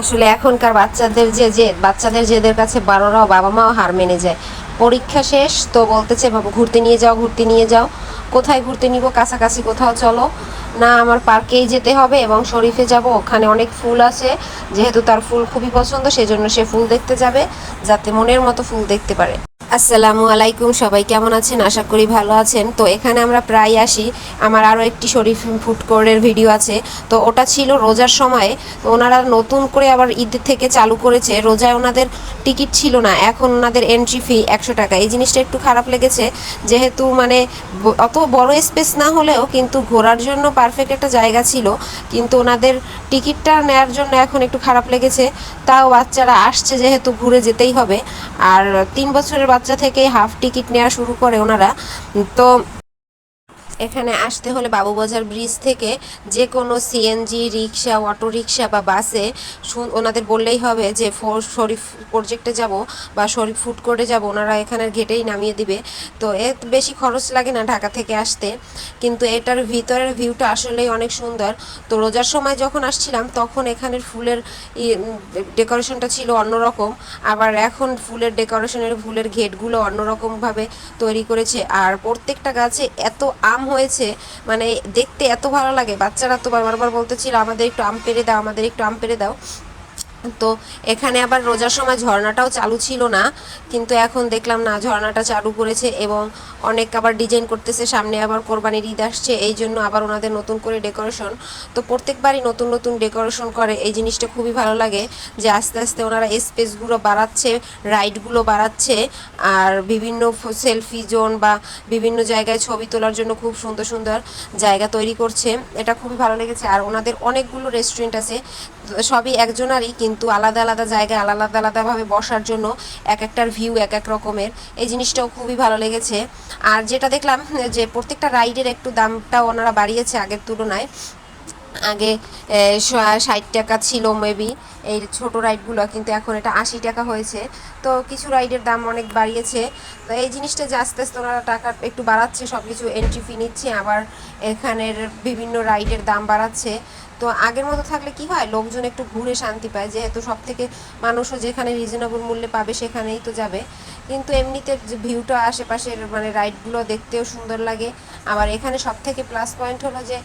আসলে এখনকার বাচ্চাদের যে যে বাচ্চাদের যেদের কাছে বারোরাও বাবা মাও হার মেনে যায়। পরীক্ষা শেষ তো বলতেছে, বাবা, ঘুরতে নিয়ে যাও, ঘুরতে নিয়ে যাও। কোথায় ঘুরতে নিব? কাছাকাছি কোথাও চলো। না, আমার পার্কেই যেতে হবে এবং শরীফে যাব। ওখানে অনেক ফুল আছে। যেহেতু তার ফুল খুবই পছন্দ, সেজন্য সে ফুল দেখতে যাবে, যাতে মনের মতো ফুল দেখতে পারে। আসসালামু আলাইকুম, সবাই কেমন আছেন? আশা করি ভালো আছেন। তো এখানে আমরা প্রায় আসি। আমার আরও একটি শরীফ ফুড কোর্টের ভিডিও আছে। তো ওটা ছিল রোজার সময়ে। তো ওনারা নতুন করে আবার ঈদ থেকে চালু করেছে। রোজায় ওনাদের টিকিট ছিল না। এখন ওনাদের এন্ট্রি ফি একশো টাকা। এই জিনিসটা একটু খারাপ লেগেছে। যেহেতু মানে অত বড় স্পেস না হলেও কিন্তু ঘোরার জন্য পারফেক্ট একটা জায়গা ছিল। কিন্তু ওনাদের টিকিটটা নেয়ার জন্য এখন একটু খারাপ লেগেছে। তাও বাচ্চারা আসছে যেহেতু ঘুরে যেতেই হবে। আর তিন বছরের থেকেই হাফ টিকিট নেওয়া শুরু করে ওনারা। তো এখানে আসতে হলে বাবুবাজার ব্রিজ থেকে যে কোনো সিএনজি রিক্সা অটো রিক্সা বা বাসে ওনাদের বললেই হবে যে ফোর শরীফ প্রজেক্টে যাব বা শরীফ ফুড কোর্টে যাব। ওনারা এখানের গেটেই নামিয়ে দিবে। তো এর বেশি খরচ লাগে না ঢাকা থেকে আসতে। কিন্তু এটার ভিতরের ভিউটা আসলেই অনেক সুন্দর। তো রোজার সময় যখন আসছিলাম, তখন এখানের ফুলের ডেকোরেশনটা ছিল অন্যরকম। আবার এখন ফুলের ডেকোরেশনের ফুলের ঘেটগুলো অন্যরকমভাবে তৈরি করেছে। আর প্রত্যেকটা গাছে এত আম হয়েছে। মানে দেখতে এত ভালো লাগে। বাচ্চারা তো বারবার বলতেছিল, আমাদের একটু আম পেরে দাও, আমাদের একটু আম পেরে দাও। তো এখানে আবার রোজার সময় ঝর্ণাটাও চালু ছিল না, কিন্তু এখন দেখলাম না, ঝর্ণাটা চালু করেছে এবং অনেক আবার ডিজাইন করতেছে, সামনে আবার কোরবানির ঈদ আসছে, এই জন্য আবার ওনাদের নতুন করে ডেকোরেশন তো প্রত্যেকবারই নতুন নতুন ডেকোরেশন করে, এই জিনিসটা খুবই ভালো লাগে যে আস্তে আস্তে ওনারা স্পেসগুলো বাড়াচ্ছে রাইডগুলো বাড়াচ্ছে, আর বিভিন্ন সেলফি জোন বা বিভিন্ন জায়গায় ছবি তোলার জন্য খুব সুন্দর সুন্দর জায়গা তৈরি করছে, এটা খুবই ভালো লেগেছে। আর ওনাদের অনেকগুলো রেস্টুরেন্ট আছে, সবই একজনারই, কিন্তু আলাদা আলাদা জায়গায় আলাদা আলাদাভাবে বসার জন্য এক একটার ভিউ এক এক রকমের। এই জিনিসটাও খুবই ভালো লেগেছে। আর যেটা দেখলাম যে প্রত্যেকটা রাইডের একটু দামটা ওনারা বাড়িয়েছে আগের তুলনায়। আগে ষাট টাকা ছিল মেবি এই ছোট রাইডগুলো কিন্তু এখন এটা আশি টাকা হয়েছে। তো কিছু রাইডের দাম অনেক বাড়িয়েছে। তো এই জিনিসটা যে আস্তে আস্তে ওনারা টাকা একটু বাড়াচ্ছে সব কিছু এন্ট্রি ফি নিচ্ছে, আবার এখানের বিভিন্ন রাইডের দাম বাড়াচ্ছে। তো আগের মতো থাকলে কি হয়? লোকজন একটু ঘুরে শান্তি পায়, যেহেতু সব থেকে মানুষও যেখানে রিজনেবল মূল্যে পাবে সেখানেই তো যাবে। কিন্তু এমনিতে যে ভিউটা আশেপাশের মানে রাইডগুলো দেখতেও সুন্দর লাগে। আবার এখানে সব থেকে প্লাস পয়েন্ট হলো যে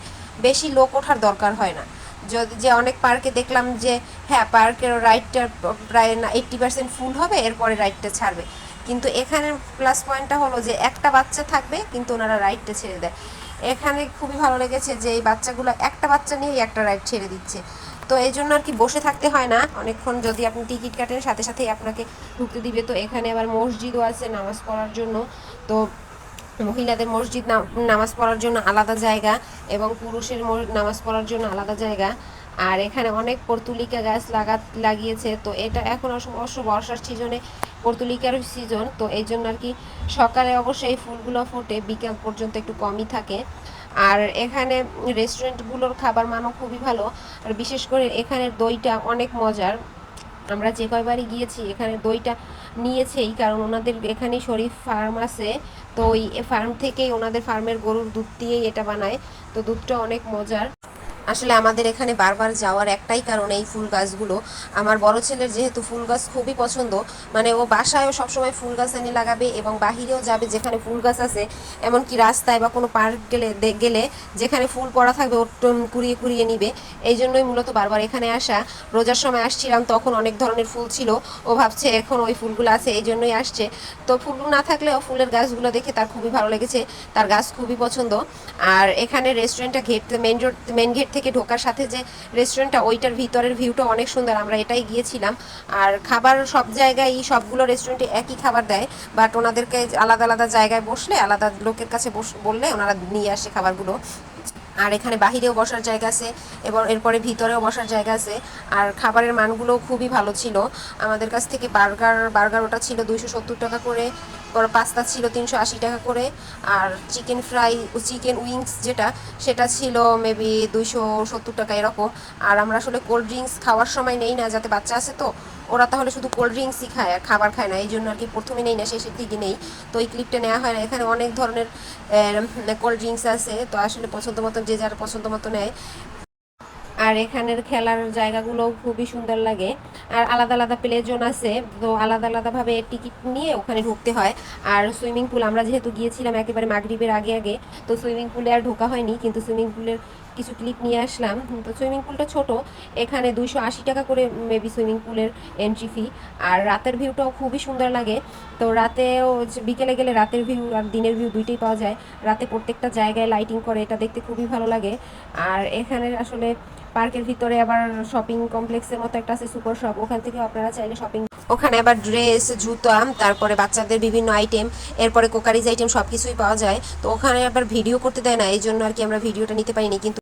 বেশি লোক ওঠার দরকার হয় না। যদি যে অনেক পার্কে দেখলাম যে হ্যাঁ পার্কের রাইডটা প্রায় না এইট্টি পার্সেন্ট ফুল হবে, এরপরে রাইডটা ছাড়বে। কিন্তু এখানে প্লাস পয়েন্টটা হলো যে, একটা বাচ্চা থাকবে, কিন্তু ওনারা রাইডটা ছেড়ে দেয়। এখানে খুবই ভালো লেগেছে যে, এই বাচ্চাগুলো একটা বাচ্চা নিয়েই একটা রাইড ছেড়ে দিচ্ছে। তো এই জন্য আর কি বসে থাকতে হয় না। অনেকক্ষণ যদি আপনি টিকিট কাটেন, সাথে সাথেই আপনাকে ঢুকতে দিবে। তো এখানে আবার মসজিদও আছে নামাজ পড়ার জন্য। তো মহিলাদের মসজিদ নামাজ পড়ার জন্য আলাদা জায়গা এবং পুরুষের নামাজ পড়ার জন্য আলাদা জায়গা। আর এখানে অনেক পর্তুলিকা গাছ লাগা লাগিয়েছে। তো এটা এখন অবশ্য অবশ্য বর্ষার সিজনে পর্তুলিকার সিজন। তো এই জন্য আর কি সকালে অবশ্যই এই ফুলগুলো ফোটে, বিকাল পর্যন্ত একটু কমই থাকে। আর এখানে রেস্টুরেন্টগুলোর খাবার মানও খুবই ভালো। আর বিশেষ করে এখানের দইটা অনেক মজার। আমরা যে কয়বারই গিয়েছি, এখানে দইটা নিয়েছেই কারণ ওনাদের এখানেই শরীফ ফার্ম আছে। তো ওই ফার্ম থেকেই ওনাদের ফার্মের গরুর দুধ দিয়েই এটা বানায়। তো দুধটা অনেক মজার। আসলে আমাদের এখানে বারবার যাওয়ার একটাই কারণ এই ফুল গাছগুলো। আমার বড় ছেলের যেহেতু ফুল গাছ খুবই পছন্দ মানে ও বাসায়ও সবসময় ফুল গাছ এনে লাগাবে এবং বাহিরেও যাবে যেখানে ফুল গাছ আছে, এমনকি রাস্তায় বা কোনো পার্ক গেলে গেলে যেখানে ফুল পড়া থাকবে ও টুম কুড়িয়ে কুড়িয়ে নিবে। এই জন্যই মূলত বারবার এখানে আসা। রোজার সময় আসছিলাম, তখন অনেক ধরনের ফুল ছিল। ও ভাবছে এখন ওই ফুলগুলো আছে, এই জন্যই আসছে। তো ফুল না থাকলেও ফুলের গাছগুলো দেখে তার খুবই ভালো লেগেছে, তার গাছ খুবই পছন্দ। আর এখানে রেস্টুরেন্টটা gate main road main gate থেকে ঢোকার সাথে যে রেস্টুরেন্টটা ওইটার ভিতরের ভিউটা অনেক সুন্দর। আমরা এটাই গিয়েছিলাম। আর খাবার সব জায়গায় সবগুলো রেস্টুরেন্টে একই খাবার দেয়। বাট ওনাদেরকে আলাদা আলাদা জায়গায় বসলে, আলাদা লোকের কাছে বস- বললে ওনারা নিয়ে আসে খাবারগুলো। আর এখানে বাহিরেও বসার জায়গা আছে, এবং এরপরে ভিতরেও বসার জায়গা আছে। আর খাবারের মানগুলো খুবই ভালো ছিল। আমাদের কাছ থেকে বার্গার বার্গার ওটা ছিল দুইশো সত্তর টাকা করে পরে পাস্তা ছিল তিনশো আশি টাকা করে, আর চিকেন ফ্রাই চিকেন উইংস যেটা, সেটা ছিল মেবি দুইশো সত্তর টাকা এরকম। আর আমরা আসলে কোল্ড ড্রিঙ্কস খাওয়ার সময় নেই না, যাতে বাচ্চা আছে তো। ওরা তাহলে শুধু কোল্ড ড্রিঙ্কসই খায় আর খাবার খায় না, এই জন্য আর কি প্রথমে নেই না, শেষের দিকে নেই। তো এই ক্লিপটা নেওয়া হয় না, এখানে অনেক ধরনের কোল্ড ড্রিঙ্কস আছে। তো আসলে পছন্দ মতন যে যার পছন্দ মতো নেয়। আর এখানের খেলার জায়গাগুলো খুবই সুন্দর লাগে। আর আলাদা আলাদা প্লে জোন আছে, তো আলাদা আলাদাভাবে টিকিট নিয়ে ওখানে ঢুকতে হয়। আর সুইমিং পুল আমরা যেহেতু গিয়েছিলাম একেবারে মাগরিবের আগে আগে, তো সুইমিং পুলে আর ঢোকা হয়নি, কিন্তু সুইমিং পুলের কিছু ক্লিপ নিয়ে আসলাম। তো সুইমিং পুলটা ছোট, এখানে দুইশো আশি টাকা করে মেবি সুইমিং পুলের এন্ট্রি ফি আর রাতের ভিউটাও খুবই সুন্দর লাগে। তো রাতেও বিকেলে গেলে রাতের ভিউ আর দিনের ভিউ দুইটাই পাওয়া যায়। রাতে প্রত্যেকটা জায়গায় লাইটিং করে, এটা দেখতে খুবই ভালো লাগে। আর এখানে আসলে পার্কের ভিতরে আবার শপিং কমপ্লেক্সের মতো একটা আছে সুপার শপ ওখান থেকে আপনারা চাইলে শপিং ওখানে আবার ড্রেস জুতা, তারপরে বাচ্চাদের বিভিন্ন আইটেম এরপরে কোকারিজ আইটেম সব কিছুই পাওয়া যায়। তো ওখানে আবার ভিডিও করতে দেয় না এই জন্য আর কি আমরা ভিডিওটা নিতে পারিনি, কিন্তু